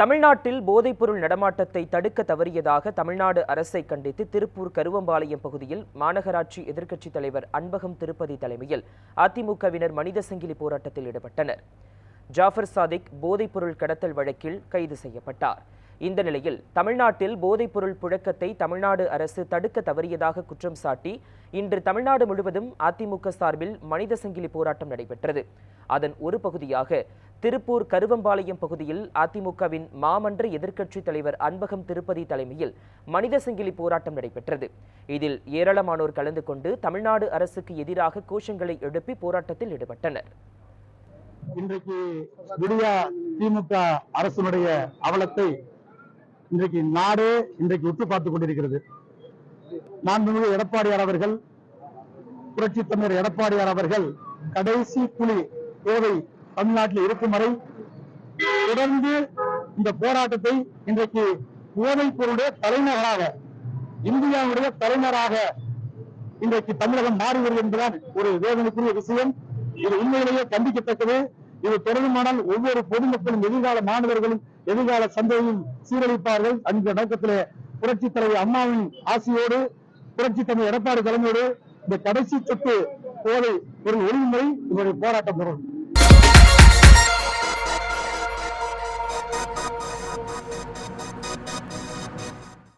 தமிழ்நாட்டில் போதைப்பொருள் நடமாட்டத்தை தடுக்க தவறியதாக தமிழ்நாடு அரசை கண்டித்து திருப்பூர் கருவம்பாளையம் பகுதியில் மாநகராட்சி எதிர்க்கட்சித் தலைவர் அன்பகம் திருப்பதி தலைமையில் அதிமுகவினர் மனித சங்கிலி போராட்டத்தில் ஈடுபட்டனர். ஜாஃபர் சாதிக் போதைப்பொருள் கடத்தல் வழக்கில் கைது செய்யப்பட்டார். இந்த நிலையில் தமிழ்நாட்டில் போதைப்பொருள் புழக்கத்தை தமிழ்நாடு அரசு தடுக்க தவறியதாக குற்றம் சாட்டி இன்று தமிழ்நாடு முழுவதும் அதிமுக சார்பில் மனித சங்கிலி போராட்டம் நடைபெற்றது. அதன் ஒரு பகுதியாக திருப்பூர் கருவம்பாளையம் பகுதியில் அதிமுகவின் மாமன்ற எதிர்க்கட்சித் தலைவர் அன்பகம் திருப்பதி தலைமையில் மனித சங்கிலி போராட்டம் நடைபெற்றது. இதில் ஏராளமானோர் கலந்து கொண்டு தமிழ்நாடு அரசுக்கு எதிராக கோஷங்களை எழுப்பி போராட்டத்தில் ஈடுபட்டனர். இன்றைக்கு விடியா திமுக அரசினுடைய அவலத்தை இன்றைக்கு நாடே இன்றைக்கு உற்று பார்த்துக் கொண்டிருக்கிறது. மாண்புமிகு எடப்பாடியார் அவர்கள் புரட்சி தமிழர் எடப்பாடியார் அவர்கள் கடைசி புலி கோவை தமிழ்நாட்டில் இருக்கும் வரை தொடர்ந்து இந்த போராட்டத்தை இன்றைக்கு போதைப் பொருளுடைய தலைநகராக இந்தியாவுடைய தலைநகராக இன்றைக்கு தமிழகம் மாறி வருகிறது என்பதுதான் ஒரு வேதனைக்குரிய விஷயம். இது உண்மையிலேயே கண்டிக்கத்தக்கது. இது தொடருமானால் ஒவ்வொரு பொதுமக்களும் எதிர்கால மாணவர்களும் எதிர்கால சந்தையும் சீரழிப்பார்கள். அந்த நோக்கத்திலே புரட்சி தலைவர் அம்மாவின் ஆசையோடு புரட்சி தலைவர் எடப்பாடி தலைமையோடு இந்த கடைசி சொத்து போதை ஒரு ஒழுங்குமுறை இவருடைய போராட்டம் தொடரும்.